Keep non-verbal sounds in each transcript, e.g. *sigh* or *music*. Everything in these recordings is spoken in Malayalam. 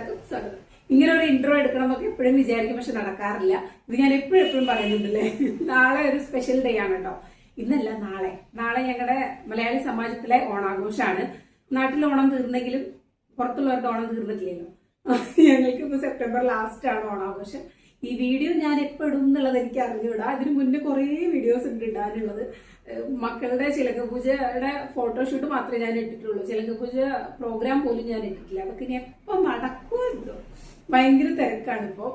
എല്ലാവർക്കും സ്വാഗതം ഇങ്ങനെ ഒരു ഇന്റർവ്യൂ എടുക്കണം എന്നൊക്കെ എപ്പോഴും വിചാരിക്കും പക്ഷെ നടക്കാറില്ല. ഇത് ഞാൻ എപ്പോഴും എപ്പോഴും പറയുന്നുണ്ടല്ലേ? നാളെ ഒരു സ്പെഷ്യൽ ഡേ ആണ് കേട്ടോ ഇന്നല്ല നാളെ. നാളെ ഞങ്ങളുടെ മലയാളി സമാജത്തിലെ ഓണാഘോഷമാണ് നാട്ടിൽ ഓണം തീർന്നെങ്കിലും പുറത്തുള്ളവരുടെ ഓണം തീർന്നിട്ടില്ലല്ലോ. ഞങ്ങൾക്ക് ഇപ്പൊ സെപ്റ്റംബർ ലാസ്റ്റ് ആണ് ഓണാഘോഷം. ഈ വീഡിയോ ഞാൻ എപ്പോൾ ഇടും എന്നുള്ളത് എനിക്ക് അറിഞ്ഞുവിടാം അതിന് മുന്നേ കുറേ വീഡിയോസ് ഉണ്ട് ഇടാനുള്ളത്. മക്കളുടെ ചിലങ്ക പൂജയുടെ ഫോട്ടോഷൂട്ട് മാത്രമേ ഞാൻ ഇട്ടിട്ടുള്ളൂ. പൂജ പ്രോഗ്രാം പോലും ഞാൻ ഇട്ടിട്ടില്ല. അതൊക്കെ ഇനി എപ്പം നടക്കുമല്ലോ ഭയങ്കര തിരക്കാണ് ഇപ്പോ.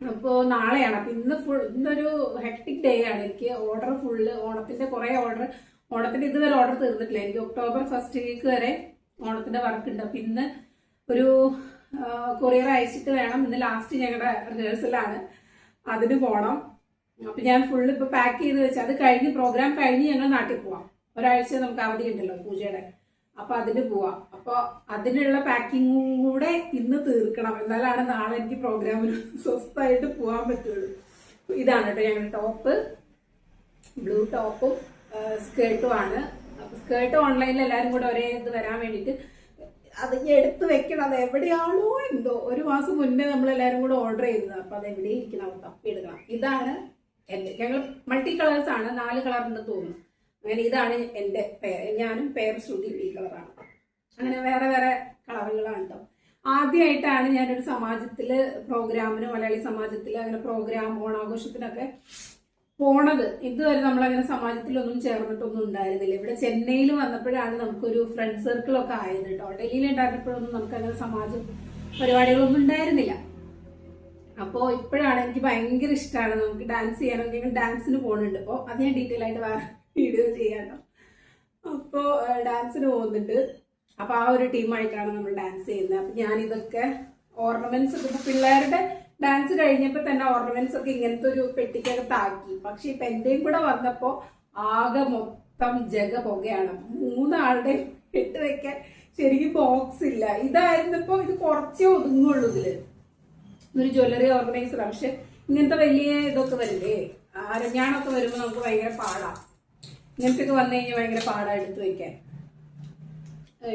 അപ്പോ നാളെയാണ്. അപ്പൊ ഇന്ന് ഫുൾ ഇന്നൊരു ഹെക്ടിക് ഡേ ആണ്. എനിക്ക് ഓർഡർ ഫുള്ള് ഓണത്തിന്റെ കുറെ ഓർഡർ ഓണത്തിന്റെ ഇതുവരെ ഓർഡർ തീർന്നിട്ടില്ല. എനിക്ക് ഒക്ടോബർ ഫസ്റ്റ് വീക്ക് വരെ ഓണത്തിന്റെ വർക്ക് ഉണ്ട്. അപ്പൊ ഇന്ന് ഒരു കൊറിയർ അയച്ചിട്ട് വേണം. ഇന്ന് ലാസ്റ്റ് ഞങ്ങളുടെ റിഹേഴ്സലാണ് അതിന് പോണം. അപ്പൊ ഞാൻ ഫുള്ള് ഇപ്പൊ പാക്ക് ചെയ്ത് വെച്ച് അത് കഴിഞ്ഞ് പ്രോഗ്രാം കഴിഞ്ഞ് ഞങ്ങൾ നാട്ടിൽ പോവാം. ഒരാഴ്ച നമുക്ക് അവധി ഉണ്ടല്ലോ പൂജയുടെ. അപ്പൊ അതിന് പോവാം. അപ്പൊ അതിനുള്ള പാക്കിങ്ങും കൂടെ ഇന്ന് തീർക്കണം. എന്നാലാണ് നാളെ എനിക്ക് പ്രോഗ്രാമിൽ സ്വസ്ഥമായിട്ട് പോകാൻ പറ്റുള്ളൂ. ഇതാണ് കേട്ടോ ഞങ്ങളുടെ ടോപ്പ് ബ്ലൂ ടോപ്പും സ്കേർട്ടും ആണ്. സ്കേർട്ട് ഓൺലൈനിൽ എല്ലാവരും കൂടെ ഒരേ ഇത് വരാൻ വേണ്ടിയിട്ട് അത് എടുത്ത് വെക്കണം. അത് എവിടെയാണോ എന്തോ ഒരു മാസം മുന്നേ നമ്മൾ എല്ലാവരും കൂടെ ഓർഡർ ചെയ്തത്. അപ്പൊ അത് എവിടെ ഇരിക്കണം തപ്പി തപ്പിയെടുക്കണം ഇതാണ് എന്റെ ഞങ്ങൾ മൾട്ടി കളേഴ്സ് ആണ്. നാല് ഉണ്ടെന്ന് തോന്നുന്നു. അങ്ങനെ ഇതാണ് എന്റെ പേര്. ഞാനും പേര് ശ്രുതി ഈ കളറാണ്. അങ്ങനെ വേറെ വേറെ കളറുകളാണ് കേട്ടോ ആദ്യമായിട്ടാണ് ഞാനൊരു സമാജത്തിൽ പ്രോഗ്രാമിന് മലയാളി സമാജത്തിൽ അങ്ങനെ പ്രോഗ്രാം ഓണാഘോഷത്തിനൊക്കെ പോണത്. ഇതുവരെ നമ്മളങ്ങനെ സമാജത്തിലൊന്നും ചേർന്നിട്ടൊന്നും ഉണ്ടായിരുന്നില്ല. ഇവിടെ ചെന്നൈയിൽ വന്നപ്പോഴാണ് നമുക്കൊരു ഫ്രണ്ട് സർക്കിളൊക്കെ ആയത് കേട്ടോ ഡൽഹിയിൽ ഉണ്ടായിരുന്നപ്പോഴൊന്നും നമുക്ക് അങ്ങനെ സമാജം പരിപാടികളൊന്നും ഉണ്ടായിരുന്നില്ല. അപ്പോൾ ഇപ്പോഴാണ് എനിക്ക് ഭയങ്കര ഇഷ്ടമാണ് നമുക്ക് ഡാൻസ് ചെയ്യാനൊക്കെ ഡാൻസിന് പോകുന്നുണ്ട് അപ്പോൾ അത് ഞാൻ ഡീറ്റെയിൽ ആയിട്ട് വേറെ വീഡിയോ ചെയ്യാനോ അപ്പോൾ ഡാൻസിന് പോകുന്നുണ്ട്. അപ്പോൾ ആ ഒരു ടീമായിട്ടാണ് നമ്മൾ ഡാൻസ് ചെയ്യുന്നത്. അപ്പം ഞാനിതൊക്കെ ഓർണമെന്റ്സ് ഒക്കെ പിള്ളേരുടെ ഡാൻസ് കഴിഞ്ഞപ്പോൾ തന്നെ ഓർണമെന്റ്സ് ഒക്കെ ഇങ്ങനത്തെ ഒരു പെട്ടിക്കകത്താക്കി പക്ഷേ ഇപ്പം എന്റെയും കൂടെ വന്നപ്പോൾ ആകെ മൊത്തം ജഗ പുകയാണ്. മൂന്നാളുടെ ഇട്ട് വെക്കാൻ ശരിക്കും ബോക്സ് ഇല്ല. ഇതായിരുന്നപ്പോൾ ഇത് കുറച്ചേ ഒതുങ്ങുള്ളൂ ഇതിൽ ഒരു ജ്വല്ലറി ഓർഗനൈസർ പക്ഷെ ഇങ്ങനത്തെ വലിയ ഇതൊക്കെ വരില്ലേ? അരഞ്ഞാണൊക്കെ വരുമ്പോൾ നമുക്ക് ഭയങ്കര പാടാ. ഇങ്ങനത്തെ ഒക്കെ വന്നു കഴിഞ്ഞാൽ ഭയങ്കര പാടാണ് എടുത്തു വയ്ക്കാൻ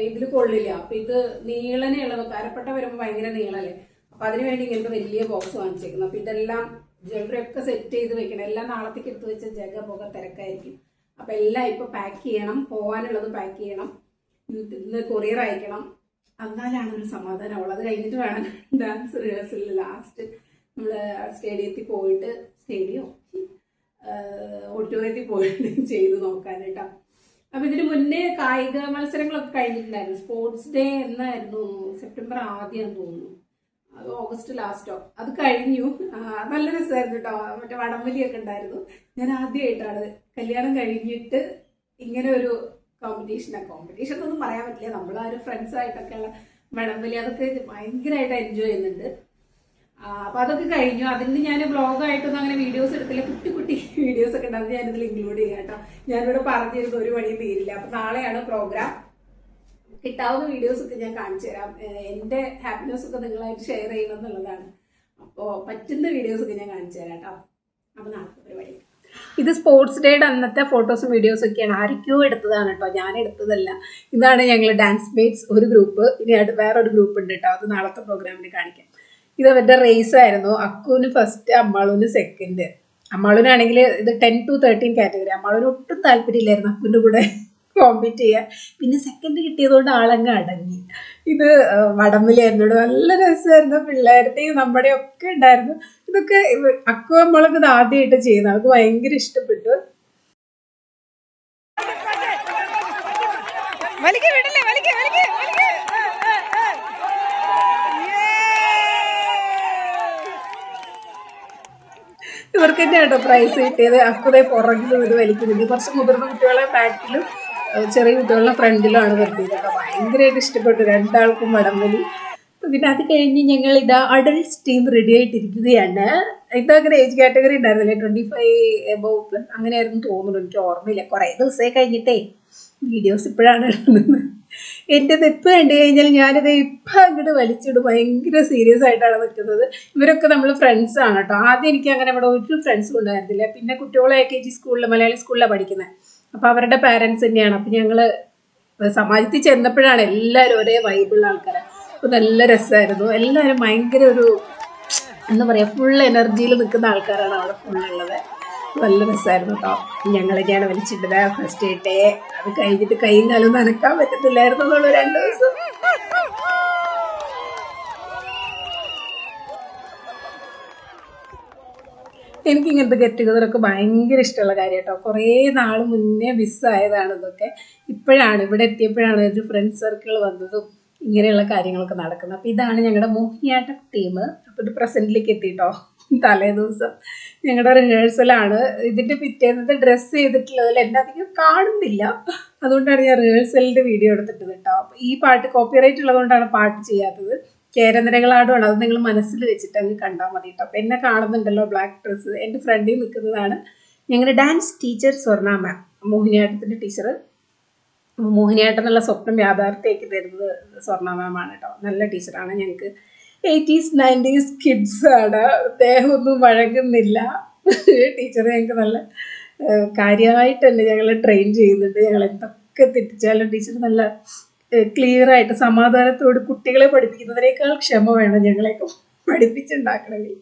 ഇതിൽ കൊള്ളില്ല. അപ്പൊ ഇത് നീളനെ ഉള്ളത് കരപ്പെട്ട വരുമ്പോൾ ഭയങ്കര നീളല്ലേ? അപ്പൊ അതിന് വേണ്ടി ഇങ്ങനത്തെ വലിയ ബോക്സ് വാങ്ങിച്ചേക്കുന്നു. അപ്പൊ ഇതെല്ലാം ജ്വല്ലറി ഒക്കെ സെറ്റ് ചെയ്ത് വെക്കണം. എല്ലാം നാളത്തേക്ക് എടുത്ത് വെച്ച ജഗ പുക തിരക്കായിരിക്കും. അപ്പൊ എല്ലാം ഇപ്പൊ പാക്ക് ചെയ്യണം. പോകാനുള്ളത് പാക്ക് ചെയ്യണം. ഇന്ന് കൊറിയർ അയക്കണം. എന്നാലാണ് ഒരു സമാധാനം ഉള്ളത് കഴിഞ്ഞിട്ട് വേണം ഡാൻസ് റിഹേഴ്സലിൽ ലാസ്റ്റ് നമ്മൾ സ്റ്റേഡിയത്തിൽ പോയിട്ട് സ്റ്റേഡിയം ഓഡിറ്റോറിയത്തിൽ പോയിട്ട് *laughs* ചെയ്ത് നോക്കാനായിട്ടാ. അപ്പൊ ഇതിന് മുന്നേ കായിക മത്സരങ്ങളൊക്കെ കഴിഞ്ഞിട്ടുണ്ടായിരുന്നു. സ്പോർട്സ് ഡേ എന്നായിരുന്നു സെപ്റ്റംബർ ആദ്യം തോന്നുന്നു. അത് ഓഗസ്റ്റ് ലാസ്റ്റോ അത് കഴിഞ്ഞു. നല്ല രസമായിരുന്നു കേട്ടോ മറ്റേ വടംവലിയൊക്കെ ഉണ്ടായിരുന്നു. ഞാൻ ആദ്യമായിട്ടാണ് കല്യാണം കഴിഞ്ഞിട്ട് ഇങ്ങനെ ഒരു കോമ്പറ്റീഷനാണ് കോമ്പറ്റീഷൻ എന്നൊന്നും പറയാൻ പറ്റില്ല. നമ്മളാ ഒരു ഫ്രണ്ട്സ് ആയിട്ടൊക്കെയുള്ള വടംവലി. അതൊക്കെ ഭയങ്കരമായിട്ട് എൻജോയ് ചെയ്യുന്നുണ്ട്. അപ്പൊ അതൊക്കെ കഴിഞ്ഞു. അതിന് ഞാൻ വ്ളോഗായിട്ടൊന്നും അങ്ങനെ വീഡിയോസ് എടുത്തില്ല. കുട്ടി കുട്ടി വീഡിയോസ് ഒക്കെ ഉണ്ടാവും ഞാനിതിൽ ഇൻക്ലൂഡ് ചെയ്യാം കേട്ടോ. ഞാനിവിടെ പറഞ്ഞിരുന്ന ഒരു മണിയും തീരില്ല. അപ്പൊ നാളെയാണ് പ്രോഗ്രാം കിട്ടാവുന്ന വീഡിയോസ് ഒക്കെ ഞാൻ കാണിച്ചു തരാം. എന്റെ ഹാപ്പിനെസ് ഒക്കെ നിങ്ങളായിട്ട് ഷെയർ ചെയ്യണം എന്നുള്ളതാണ്. അപ്പോൾ പറ്റുന്ന വീഡിയോസ് ഒക്കെ ഞാൻ കാണിച്ചു തരാം കേട്ടോ. അപ്പൊ നാളത്തെ പരിപാടി. ഇത് സ്പോർട്സ് ഡേയുടെ അന്നത്തെ ഫോട്ടോസും വീഡിയോസും ഒക്കെയാണ്. ആരൊക്കെയോ എടുത്തതാണ് കേട്ടോ. ഞാൻ എടുത്തതല്ല. ഇതാണ് ഞങ്ങൾ ഡാൻസ് മേറ്റ്സ് ഒരു ഗ്രൂപ്പ് ഇനി വേറൊരു ഗ്രൂപ്പ് ഉണ്ട് കേട്ടോ. അത് നാളത്തെ പ്രോഗ്രാമിന് കാണിക്കാം. ഇത് അവരുടെ റേസ് ആയിരുന്നു. അക്കുവിന് ഫസ്റ്റ് അമ്മാളൂന് സെക്കൻഡ് അമ്മാളൂനാണെങ്കിൽ ഇത് ടെൻ ടു തേർട്ടീൻ കാറ്റഗറി അമ്മാളൂന് ഒട്ടും താല്പര്യമില്ലായിരുന്നു അക്കുവിന്റെ കൂടെ കോമ്പീറ്റ് ചെയ്യുക പിന്നെ സെക്കൻഡ് കിട്ടിയതുകൊണ്ട് ആളങ്ങ് അടങ്ങി. ഇത് വടമ്പിലായിരുന്നു നല്ല രസമായിരുന്നു. പിള്ളേരുടെയും നമ്മുടെ ഒക്കെ ഉണ്ടായിരുന്നു. ഇതൊക്കെ അക്കു നമ്മളൊക്കെ ഇത് ആദ്യമായിട്ട് ചെയ്യുന്നത്. അവർക്ക് ഭയങ്കര ഇഷ്ടപ്പെട്ടു. വലിക്ക് ഇവർക്ക് തന്നെ കേട്ടോ പ്രൈസ് കിട്ടിയത് അക്കുതേ പുറകിലും ഇത് വലിക്കുന്നുണ്ട്. കുറച്ച് മുതിർന്ന കുട്ടികളെ ബാക്കിലും ചെറിയ കുട്ടികളുടെ ഫ്രണ്ടിലുമാണ് വരുത്തിയത് കേട്ടോ ഭയങ്കരമായിട്ട് ഇഷ്ടപ്പെട്ടു. രണ്ടാൾക്കും വടംവലി പിന്നെ അത് കഴിഞ്ഞ് ഞങ്ങൾ ഇതാ അഡൽട്സ് ടീം റെഡി ആയിട്ടിരിക്കുകയാണ്. ഇതങ്ങനെ ഏജ് കാറ്റഗറി ഉണ്ടായിരുന്നില്ലേ? ട്വന്റി ഫൈവ് എബോവ് പ്ലസ് അങ്ങനെയായിരുന്നു തോന്നുന്നു. എനിക്ക് ഓർമ്മയില്ല. കുറേ ദിവസമായി കഴിഞ്ഞിട്ടേ. വീഡിയോസ് ഇപ്പോഴാണ് എന്റെ തെപ്പ് കണ്ടു കഴിഞ്ഞാൽ ഞാനിത് ഇപ്പം അങ്ങോട്ട് വലിച്ചിടും. ഭയങ്കര സീരിയസ് ആയിട്ടാണ് നിൽക്കുന്നത് ഇവരൊക്കെ നമ്മൾ ഫ്രണ്ട്സ് ആണ് കേട്ടോ ആദ്യം എനിക്ക് അങ്ങനെ ഇവിടെ ഒരു ഫ്രണ്ട്സും ഉണ്ടായിരുന്നില്ല. പിന്നെ കുട്ടികളെ കെ ജി സ്കൂളിൽ മലയാളി സ്കൂളിലാണ് പഠിക്കുന്നത് അപ്പോൾ അവരുടെ പാരൻസ് തന്നെയാണ്. അപ്പം ഞങ്ങൾ സമാജത്തിൽ ചെന്നപ്പോഴാണ് എല്ലാവരും ഒരേ വൈബിളുള്ള ആൾക്കാരാണ് അപ്പോൾ നല്ല രസമായിരുന്നു എല്ലാവരും ഭയങ്കര ഒരു എന്താ പറയുക ഫുൾ എനർജിയിൽ നിൽക്കുന്ന ആൾക്കാരാണ് അവിടെ ഫുള്ളുള്ളത് നല്ല രസമായിരുന്നു കേട്ടോ ഞങ്ങളൊക്കെയാണ് വലിച്ചിട്ടത് ഫസ്റ്റ് ഇട്ടേ അത് കഴിഞ്ഞിട്ട് കൈയും കാലും നനക്കാൻ പറ്റത്തില്ലായിരുന്നു എന്നുള്ള രണ്ട് ദിവസം. എനിക്ക് ഇങ്ങനത്തെ ഗെറ്റ് ടുഗതറൊക്കെ ഭയങ്കര ഇഷ്ടമുള്ള കാര്യം കേട്ടോ കുറേ നാൾ മുന്നേ മിസ്സായതാണ് ഇതൊക്കെ. ഇപ്പോഴാണ് ഇവിടെ എത്തിയപ്പോഴാണ് ഒരു ഫ്രണ്ട് സർക്കിൾ വന്നതും ഇങ്ങനെയുള്ള കാര്യങ്ങളൊക്കെ നടക്കുന്നത്. അപ്പോൾ ഇതാണ് ഞങ്ങളുടെ മോഹിനിയാട്ടം ടീം അപ്പോൾ ഇത് പ്രസന്റിലേക്ക് എത്തിയിട്ടോ തലേ ദിവസം ഞങ്ങളുടെ റിഹേഴ്സലാണ് ഇതിന്റെ പിറ്റേന്നത്തെ ഡ്രസ്സ് ചെയ്തിട്ടുള്ളതിൽ എന്നെ അധികം കാണുന്നില്ല. അതുകൊണ്ടാണ് ഞാൻ റിഹേഴ്സലിന്റെ വീഡിയോ എടുത്തിട്ടത് കേട്ടോ. അപ്പോൾ ഈ പാട്ട് കോപ്പിറൈറ്റ് ഉള്ളതുകൊണ്ടാണ് പാട്ട് ചെയ്യാത്തത്. കേരനിരകളാടുമാണ് അത് നിങ്ങൾ മനസ്സിൽ വെച്ചിട്ട് അങ്ങ് കണ്ടാൽ മതി കേട്ടോ. അപ്പം എന്നെ കാണുന്നുണ്ടല്ലോ ബ്ലാക്ക് ഡ്രസ്സ് എന്റെ ഫ്രണ്ടിൽ നിൽക്കുന്നതാണ് ഞങ്ങളുടെ ഡാൻസ് ടീച്ചർ സ്വർണ മാം മോഹിനിയാട്ടത്തിന്റെ ടീച്ചർ മോഹിനിയാട്ടം എന്നുള്ള സ്വപ്നം യാഥാർത്ഥ്യമാക്കി തരുന്നത് സ്വർണ മാമാണ് കേട്ടോ. നല്ല ടീച്ചറാണ് ഞങ്ങൾക്ക് എയ്റ്റീസ് നയന്റീസ് കിഡ്സ് ആണ് ദേഹമൊന്നും വഴങ്ങുന്നില്ല. ടീച്ചറെ ഞങ്ങൾക്ക് നല്ല കാര്യമായിട്ട് തന്നെ ഞങ്ങളെ ട്രെയിൻ ചെയ്യുന്നുണ്ട്. ഞങ്ങൾ എന്തൊക്കെ തെറ്റിച്ചാലും ടീച്ചർ നല്ല ക്ലിയർ ആയിട്ട് സമാധാനത്തോട് കുട്ടികളെ പഠിപ്പിക്കുന്നതിനേക്കാൾ ക്ഷമ വേണം ഞങ്ങളെയൊക്കെ പഠിപ്പിച്ചുണ്ടാക്കണമെങ്കിൽ.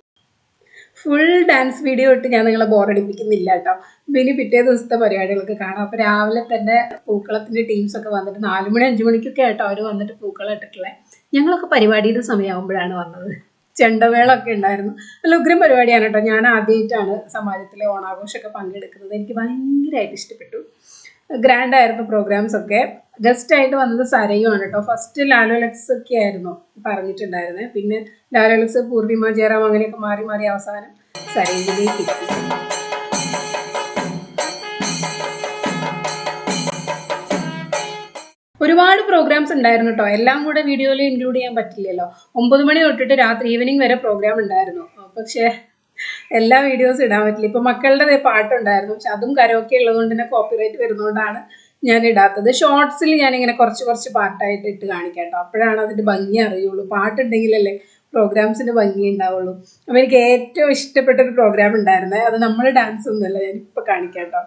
ഫുൾ ഡാൻസ് വീഡിയോ ഇട്ട് ഞാൻ നിങ്ങളെ ബോറടിപ്പിക്കുന്നില്ല കേട്ടോ. ഇനി പിറ്റേ ദിവസത്തെ പരിപാടികളൊക്കെ കാണാം. അപ്പോൾ രാവിലെ തന്നെ പൂക്കളത്തിന്റെ ടീംസൊക്കെ വന്നിട്ട് നാല് മണി അഞ്ച് മണിക്കൊക്കെ ആയിട്ടോ അവർ വന്നിട്ട് പൂക്കളം ഇട്ടിട്ടുള്ളത് ഞങ്ങളൊക്കെ പരിപാടിയുടെ സമയമാകുമ്പോഴാണ് വന്നത്. ചെണ്ടമേളൊക്കെ ഉണ്ടായിരുന്നു. നല്ല ഉഗ്രം പരിപാടിയാണ് കേട്ടോ. ഞാൻ ആദ്യമായിട്ടാണ് സമാജത്തിലെ ഓണാഘോഷമൊക്കെ പങ്കെടുക്കുന്നത്. എനിക്ക് ഭയങ്കരമായിട്ട് ഇഷ്ടപ്പെട്ടു. ഗ്രാൻഡ് ആയിരുന്നു പ്രോഗ്രാംസ് ഒക്കെ. ഗസ്റ്റ് ആയിട്ട് വന്നത് സരയുമാണ് കേട്ടോ. ഫസ്റ്റ് ലാലോലക്സ് ഒക്കെ ആയിരുന്നു പറഞ്ഞിട്ടുണ്ടായിരുന്നത് പിന്നെ ലാലോലക്സ് പൂർണിമ ജയറാം അങ്ങനെയൊക്കെ മാറി മാറി അവസാനം സരയിലേക്ക് എത്തി ഒരുപാട് പ്രോഗ്രാംസ് ഉണ്ടായിരുന്നു കേട്ടോ എല്ലാം കൂടെ വീഡിയോയിൽ ഇൻക്ലൂഡ് ചെയ്യാൻ പറ്റില്ലല്ലോ. ഒമ്പത് മണി തൊട്ടിട്ട് രാത്രി ഈവനിങ് വരെ പ്രോഗ്രാം ഉണ്ടായിരുന്നു. പക്ഷേ എല്ലാ വീഡിയോസും ഇടാൻ പറ്റില്ല. ഇപ്പോൾ മക്കളുടെ പാട്ടുണ്ടായിരുന്നു. പക്ഷെ അതും കരോക്കെ ഉള്ളതുകൊണ്ട് തന്നെ കോപ്പിറൈറ്റ് വരുന്നതുകൊണ്ടാണ് ഞാൻ ഇടാത്തത്. ഷോർട്സിൽ ഞാനിങ്ങനെ കുറച്ച് കുറച്ച് പാട്ടായിട്ട് ഇട്ട് കാണിക്കാം കേട്ടോ അപ്പോഴാണ് അതിന്റെ ഭംഗി അറിയുള്ളൂ. പാട്ടുണ്ടെങ്കിലല്ലേ പ്രോഗ്രാംസിന് ഭംഗി ഉണ്ടാവുള്ളൂ. അപ്പോൾ എനിക്ക് ഏറ്റവും ഇഷ്ടപ്പെട്ട ഒരു പ്രോഗ്രാം ഉണ്ടായിരുന്നത് അത് നമ്മൾ ഡാൻസ് ഒന്നുമല്ല. ഞാനിപ്പോൾ കാണിക്കാം കേട്ടോ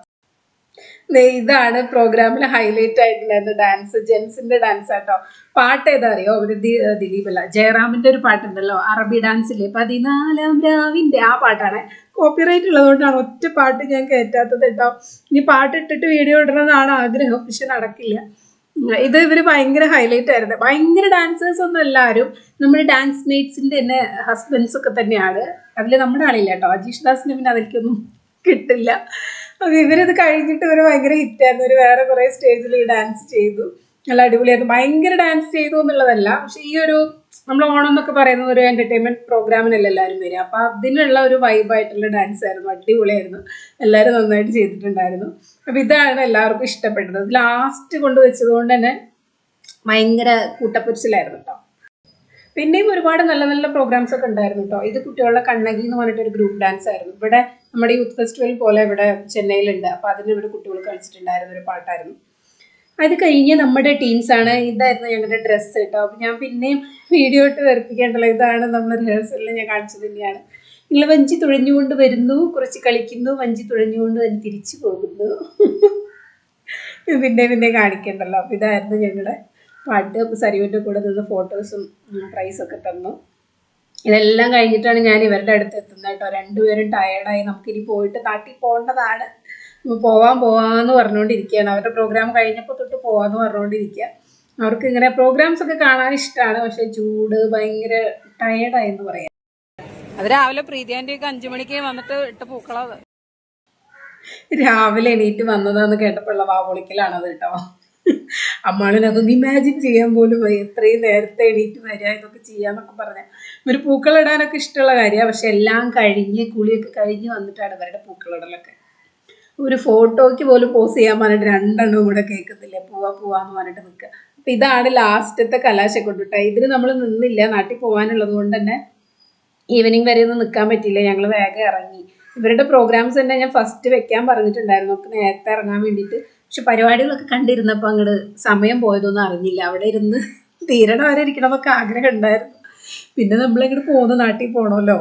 ഇതാണ് പ്രോഗ്രാമിൽ ഹൈലൈറ്റ് ആയിട്ടുള്ളത്. ഡാൻസ് ജെൻസിന്റെ ഡാൻസ് ആട്ടോ. പാട്ട് ഏതാ അറിയോ? അവർ ദി- ദിലീപ് അല്ല. ജയറാമിന്റെ ഒരു പാട്ടുണ്ടല്ലോ. അറബി ഡാൻസിലെ പതിനാലാം രാവിന്റെ ആ പാട്ടാണ്. കോപ്പിറൈറ്റ് ഉള്ളതുകൊണ്ടാണ് ഒറ്റ പാട്ട് ഞാൻ കയറ്റാത്തത് കേട്ടോ. ഇനി പാട്ട് ഇട്ടിട്ട് വീഡിയോ ഇടണമെന്നാണ് ആഗ്രഹം. പക്ഷെ നടക്കില്ല. ഇത് ഇവർ ഭയങ്കര ഹൈലൈറ്റ് ആയിരുന്നു. ഭയങ്കര ഡാൻസേഴ്സ് ഒന്നും എല്ലാവരും നമ്മുടെ ഡാൻസ് മേറ്റ്സിന്റെ തന്നെ ഹസ്ബൻഡ്സ് ഒക്കെ തന്നെയാണ്. അതിൽ നമ്മുടെ ആളില്ല കേട്ടോ. അജീഷ് ദാസിന് പിന്നെ അതിലേക്കൊന്നും കിട്ടില്ല. അപ്പൊ ഇവരിത് കഴിഞ്ഞിട്ട് ഇവർ ഭയങ്കര ഹിറ്റായിരുന്നു ഒരു വേറെ കുറെ സ്റ്റേജിൽ ഡാൻസ് ചെയ്തു. നല്ല അടിപൊളിയായിരുന്നു. ഭയങ്കര ഡാൻസ് ചെയ്തു എന്നുള്ളതല്ല. പക്ഷെ ഈ ഒരു നമ്മൾ ഓണം എന്നൊക്കെ പറയുന്നത് ഒരു എന്റർടൈൻമെന്റ് പ്രോഗ്രാമിനല്ല എല്ലാവരും വരിക. അപ്പൊ അതിനുള്ള ഒരു വൈബായിട്ടുള്ള ഡാൻസ് ആയിരുന്നു. അടിപൊളിയായിരുന്നു. എല്ലാവരും നന്നായിട്ട് ചെയ്തിട്ടുണ്ടായിരുന്നു. അപ്പൊ ഇതാണ് എല്ലാവർക്കും ഇഷ്ടപ്പെട്ടത്. ലാസ്റ്റ് കൊണ്ട് തന്നെ ഭയങ്കര കൂട്ടപ്പൊരിച്ചിലായിരുന്നു കേട്ടോ പിന്നെയും ഒരുപാട് നല്ല നല്ല പ്രോഗ്രാംസ് ഒക്കെ ഉണ്ടായിരുന്നു കേട്ടോ ഇത് കുട്ടികളുടെ കണ്ണകി എന്ന് പറഞ്ഞിട്ട് ഒരു ഗ്രൂപ്പ് ഡാൻസ് ആയിരുന്നു. ഇവിടെ നമ്മുടെ യൂത്ത് ഫെസ്റ്റിവൽ പോലെ ഇവിടെ ചെന്നൈയിലുണ്ട്. അപ്പോൾ അതിന് ഇവിടെ കുട്ടികൾ കളിച്ചിട്ടുണ്ടായിരുന്ന ഒരു പാട്ടായിരുന്നു. അത് കഴിഞ്ഞ് നമ്മുടെ ടീംസ് ആണ്. ഇതായിരുന്നു ഞങ്ങളുടെ ഡ്രസ്സ് കേട്ടോ അപ്പോൾ ഞാൻ പിന്നെയും വീഡിയോ ഇട്ട് വരപ്പിക്കേണ്ടല്ലോ ഇതാണ് നമ്മൾ റിഹേഴ്സലിൽ ഞാൻ കാണിച്ചത് തന്നെയാണ്. നിങ്ങൾ വഞ്ചി തുഴഞ്ഞുകൊണ്ട് വരുന്നു. കുറച്ച് കളിക്കുന്നു. വഞ്ചി തുഴഞ്ഞുകൊണ്ട് തന്നെ തിരിച്ചു പോകുന്നു. *laughs* പിന്നെ പിന്നെ കാണിക്കണ്ടല്ലോ. അപ്പോൾ ഇതായിരുന്നു ഞങ്ങളുടെ പാട്ട് സരിവിന്റെ കൂടെ നിന്ന് ഫോട്ടോസും പ്രൈസൊക്കെ തന്നു. ഇതെല്ലാം കഴിഞ്ഞിട്ടാണ് ഞാൻ ഇവരുടെ അടുത്ത് എത്തുന്നത് കേട്ടോ. രണ്ടുപേരും ടയേർഡായി നമുക്കിനി പോയിട്ട് നാട്ടിൽ പോകേണ്ടതാണ്. പോവാൻ പോവാന്ന് പറഞ്ഞുകൊണ്ടിരിക്കുകയാണ് അവരുടെ പ്രോഗ്രാം കഴിഞ്ഞപ്പോൾ തൊട്ട് പോവാന്ന് പറഞ്ഞുകൊണ്ടിരിക്കുക അവർക്ക് ഇങ്ങനെ പ്രോഗ്രാംസ് ഒക്കെ കാണാൻ ഇഷ്ടമാണ് പക്ഷെ ചൂട് ഭയങ്കര ടയേർഡായി എന്ന് പറയാം. അത് രാവിലെ പ്രീതിയാന്റെ ഒക്കെ അഞ്ചു മണിക്ക് വന്നിട്ട് ഇട്ട പൂക്കളത് രാവിലെ എണീറ്റ് വന്നതാന്ന് കേട്ടപ്പോഴുള്ള വാ പൊളിക്കലാണത് കേട്ടോ. അമ്മാളിന് അതൊന്ന് ഇമാജിൻ ചെയ്യാൻ പോലും വയ്യ. എത്രയും നേരത്തെ എണീറ്റ് വരിക ഇതൊക്കെ ചെയ്യാന്നൊക്കെ പറഞ്ഞ. ഇവർ പൂക്കളിടാനൊക്കെ ഇഷ്ടമുള്ള കാര്യമാണ് പക്ഷെ എല്ലാം കഴിഞ്ഞ് കുളിയൊക്കെ കഴിഞ്ഞ് വന്നിട്ടാണ് ഇവരുടെ പൂക്കളിടലൊക്കെ. ഒരു ഫോട്ടോയ്ക്ക് പോലും പോസ് ചെയ്യാൻ പറഞ്ഞിട്ട് രണ്ടെണ്ണവും കൂടെ കേൾക്കത്തില്ല? പോവാ പോവാന്ന് പറഞ്ഞിട്ട് നിൽക്കുക. അപ്പം ഇതാണ് ലാസ്റ്റത്തെ കലാശക്കൊണ്ടിട്ട ഇതിന് നമ്മൾ നിന്നില്ല. നാട്ടിൽ പോകാനുള്ളത് കൊണ്ട് തന്നെ ഈവനിങ് വരെ ഒന്നും നിൽക്കാൻ പറ്റില്ല ഞങ്ങൾ വേഗം ഇറങ്ങി. ഇവരുടെ പ്രോഗ്രാംസ് തന്നെ ഞാൻ ഫസ്റ്റ് വെക്കാൻ പറഞ്ഞിട്ടുണ്ടായിരുന്നു. നമുക്ക് നേരത്തെ ഇറങ്ങാൻ വേണ്ടിയിട്ട്. പക്ഷെ പരിപാടികളൊക്കെ കണ്ടിരുന്നപ്പോൾ അങ്ങോട്ട് സമയം പോയതൊന്നും അറിഞ്ഞില്ല. അവിടെ ഇരുന്ന് തീരണ വരെ ഇരിക്കണമെന്നൊക്കെ ആഗ്രഹം ഉണ്ടായിരുന്നു. പിന്നെ നമ്മളിങ്ങോട്ട് പോകുന്നു നാട്ടിൽ പോകണമല്ലോ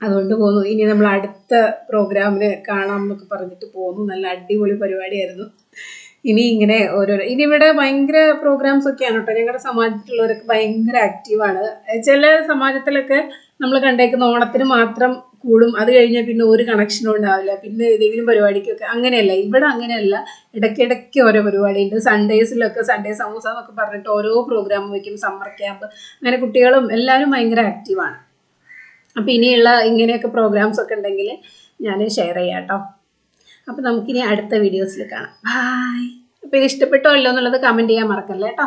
അതുകൊണ്ട് പോന്നു ഇനി നമ്മൾ അടുത്ത പ്രോഗ്രാമിന് കാണാം എന്നൊക്കെ പറഞ്ഞിട്ട് പോന്നു നല്ല അടിപൊളി പരിപാടിയായിരുന്നു. ഇനി ഇങ്ങനെ ഓരോരോ ഇനി ഇവിടെ ഭയങ്കര പ്രോഗ്രാംസ് ഒക്കെയാണ് കേട്ടോ. ഞങ്ങളുടെ സമാജത്തിലുള്ളവരൊക്കെ ഭയങ്കര ആക്റ്റീവാണ് ചില സമാജത്തിലൊക്കെ നമ്മൾ കണ്ടേക്കുന്ന ഓണത്തിന് മാത്രം കൂടും. അത് കഴിഞ്ഞാൽ പിന്നെ ഒരു കണക്ഷനും ഉണ്ടാവില്ല. പിന്നെ ഏതെങ്കിലും പരിപാടിക്കൊക്കെ അങ്ങനെയല്ല. ഇവിടെ അങ്ങനെയല്ല. ഇടയ്ക്കിടയ്ക്ക് ഓരോ പരിപാടി ഉണ്ട് സൺഡേസിലൊക്കെ സൺഡേ സമൂസ എന്നൊക്കെ പറഞ്ഞിട്ട് ഓരോ പ്രോഗ്രാം വയ്ക്കും സമ്മർ ക്യാമ്പ് അങ്ങനെ കുട്ടികളും എല്ലാവരും ഭയങ്കര ആക്റ്റീവാണ് അപ്പോൾ ഇനിയുള്ള ഇങ്ങനെയൊക്കെ പ്രോഗ്രാംസ് ഒക്കെ ഉണ്ടെങ്കിൽ ഞാൻ ഷെയർ ചെയ്യാം കേട്ടോ. അപ്പോൾ നമുക്കിനി അടുത്ത വീഡിയോസിൽ കാണാം. ബായ് അപ്പോൾ ഇത് ഇഷ്ടപ്പെട്ടോ അല്ലോ എന്നുള്ളത് കമന്റ് ചെയ്യാൻ മറക്കല്ലേ കേട്ടോ.